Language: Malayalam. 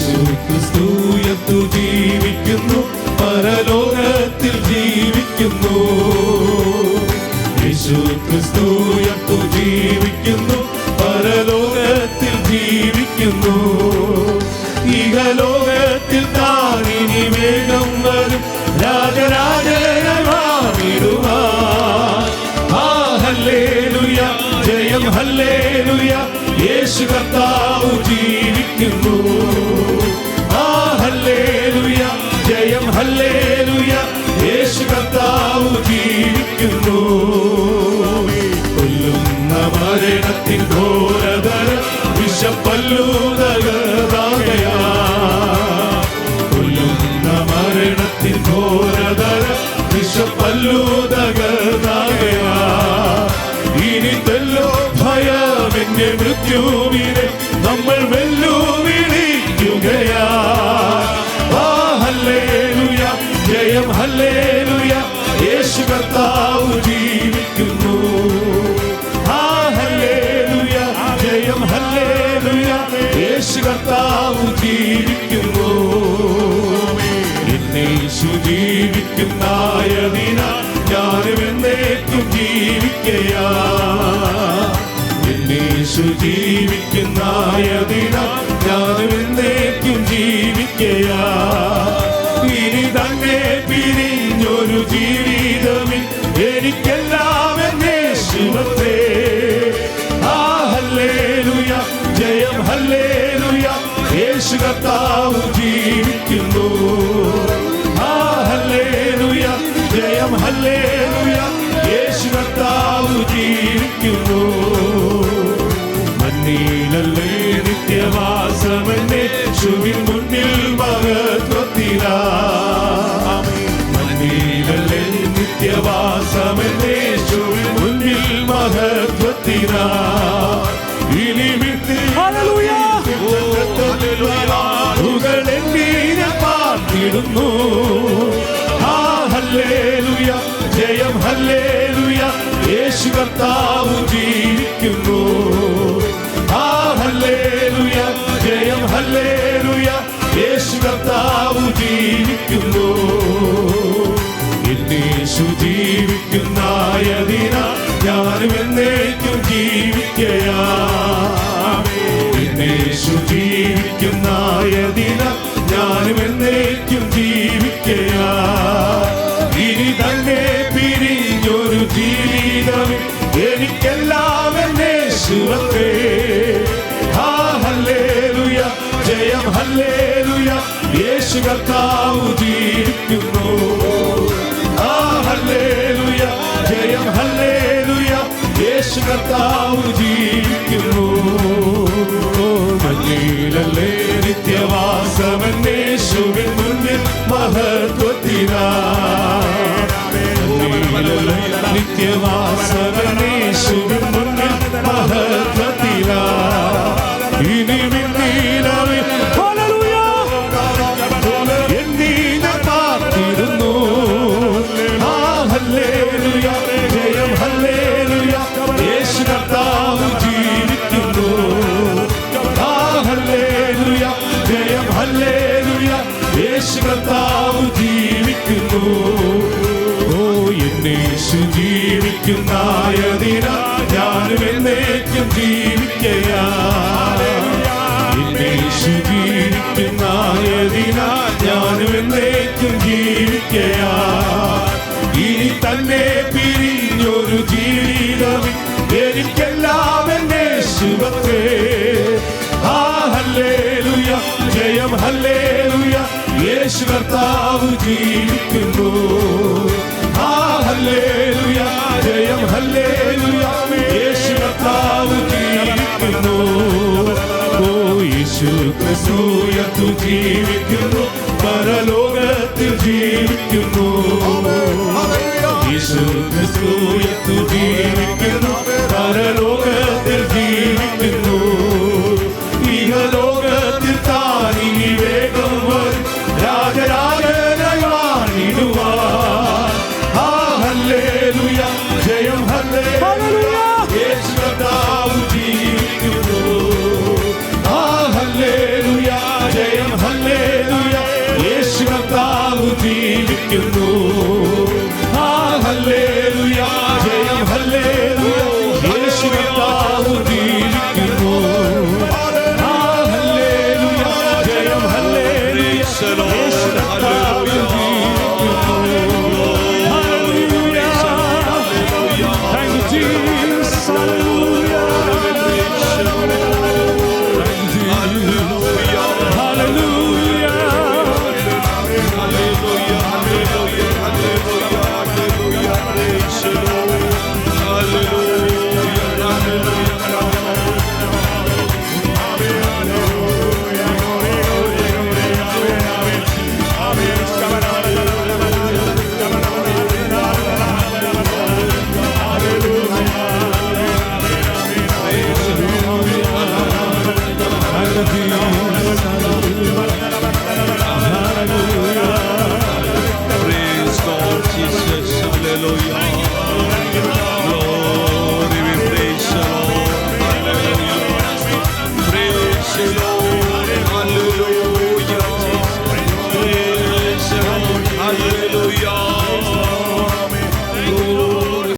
യേശു ക്രിസ്തുയത്തു ജീവിക്കുന്നു പരലോകത്തിൽ ജീവിക്കുന്നു. യേശു ക്രിസ്തുയത്തു ജീവിക്കുന്നു പരലോകത്തിൽ ജീവിക്കുന്നു. ഇഹലോകത്തിൽ താനിനി വേഗം വരും. രാജരാജനായി യേശു മരണത്തിൻ മരണത്തിൻ ഇനി തെല്ലോ ഭയമെന്നെ മൃത്യുവിനെ നമ്മൾ വെല്ലുവിളിക്കുകയാ ജീവിക്കയാ. എന്നേശു ജീവിക്കുന്നായതിന ഞാനും എന്നേക്കും പിരിഞ്ഞൊരു ജയം ഹല്ലേലൂയ. യേശു കർത്താവ് നിത്യവാസമെന്നെ ശുവിൻ മുന്നിൽ മഹത്വത്തിലാ മന്നീലല്ലേ നിത്യവാസമെന്നെ ശുവിൻ മുന്നിൽ മഹത്വത്തിലാ ഇനി വിട്ട് പാർത്തിടുന്നു. ആ ഹല്ലേലൂയ. ജയം ഹല്ലേലൂയ. യേശു കർത്താവ് ജീവിക്കുന്നു. ഞാനും എന്നേക്കും ജീവിക്കയാ എന്നേശു ജീവിക്കുന്നായതിന ഞാനും എന്നേക്കും ജീവിക്കയാ. ഇനി തന്നെ പിരിഞ്ഞൊരു ജീവിതം എനിക്കെല്ലാം എന്നേശുവത്തെ ആ ഹല്ലേലൂയ ജയം ഹല്ലേലൂയ. യേശു കർത്താവ് കർത്താവ് ജീവിക്കുന്നു. ഓ എന്നേശു ജീവിക്കുന്നായതിന ഞാനും എന്നേക്കും കർത്താവ് ജീവിക്കുന്നു. ആ ഹല്ലേലൂയ ജയം ഹല്ലേലൂയ. യേശു കർത്താവ് ജീവിക്കുന്നു. ഓ യേശു ക്രിസ്തുയത്തു ജീവിക്കുന്നു. പരലോകത്തിൽ ജീവിക്കുന്നു. യേശു ക്രിസ്തുയത്തു ജീവിക്കുന്നു. പരലോകത്തിൽ